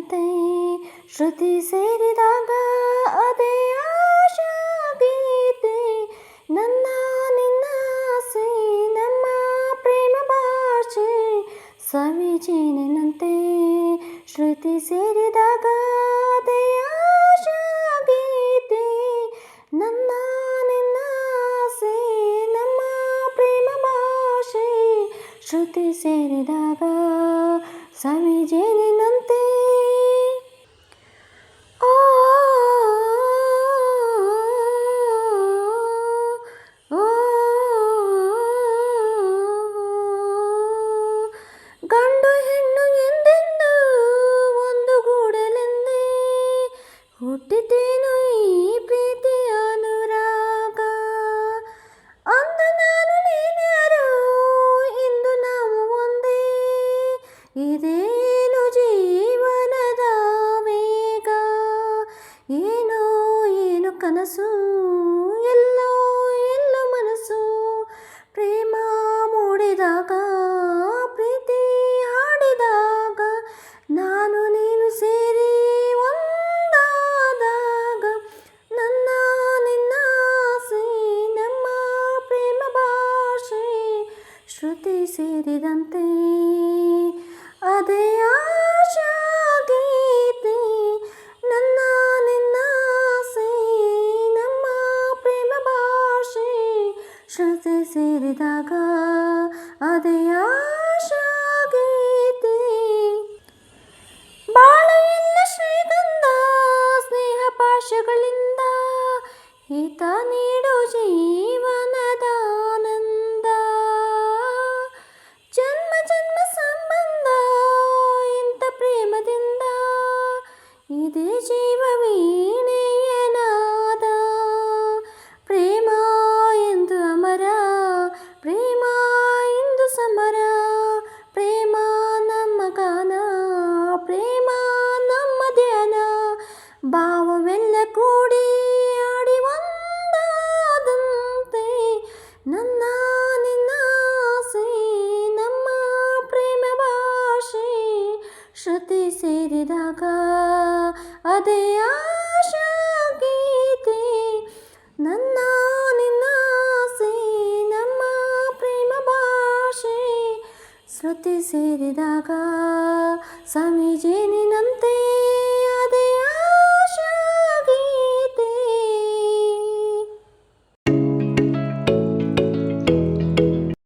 ಸಂತೆ ಶ್ರುತಿ ಸೇರಿದಾಗ ಅದೇ ಆಶಾಗೀತೆ ನನ್ನ ನಿನ್ನ ನಮ್ಮ ಪ್ರೇಮ ಭಾಷೆ ಸ್ವಾಮೀಜಿ ಶ್ರುತಿ ಸೇರಿದಾಗ ಅದೇ ಆಶಾಗೀತೆ ನನ್ನ ನಿನ್ನ ನಮ್ಮ ಪ್ರೇಮ ಭಾಷೆ ಶ್ರುತಿ ಸೇರಿದಾಗ ಸ್ವಾಮೀಜಿ ಹುಟ್ಟಿತೇನು ಈ ಪ್ರೀತಿಯ ಅನುರಾಗ ಅಂದು ನಾನು ನೀನ್ಯಾರು ಇಂದು ನಾವು ಒಂದೇ ಇದೇನು ಜೀವನದ ವೇಗ ಏನೋ ಏನು ಕನಸು ಶ್ರುತಿ ಸೇರಿದಂತೆ ಅದೇ ಆಶಾಗೀತೆ ನನ್ನ ನಿನ್ನ ಆಸೆ ನಮ್ಮ ಪ್ರೇಮ ಭಾಷೆ ಶ್ರುತಿ ಸೇರಿದಾಗ ಅದೇ ಅದೇ ಆಶಾಗೀತೆ ನನ್ನ ನಿನ್ನ ಆಸೆ ನಮ್ಮ ಪ್ರೇಮ ಭಾಷೆ. ಶ್ರುತಿ ಸೇರಿದಾಗ ಸವಿಜೇನಿ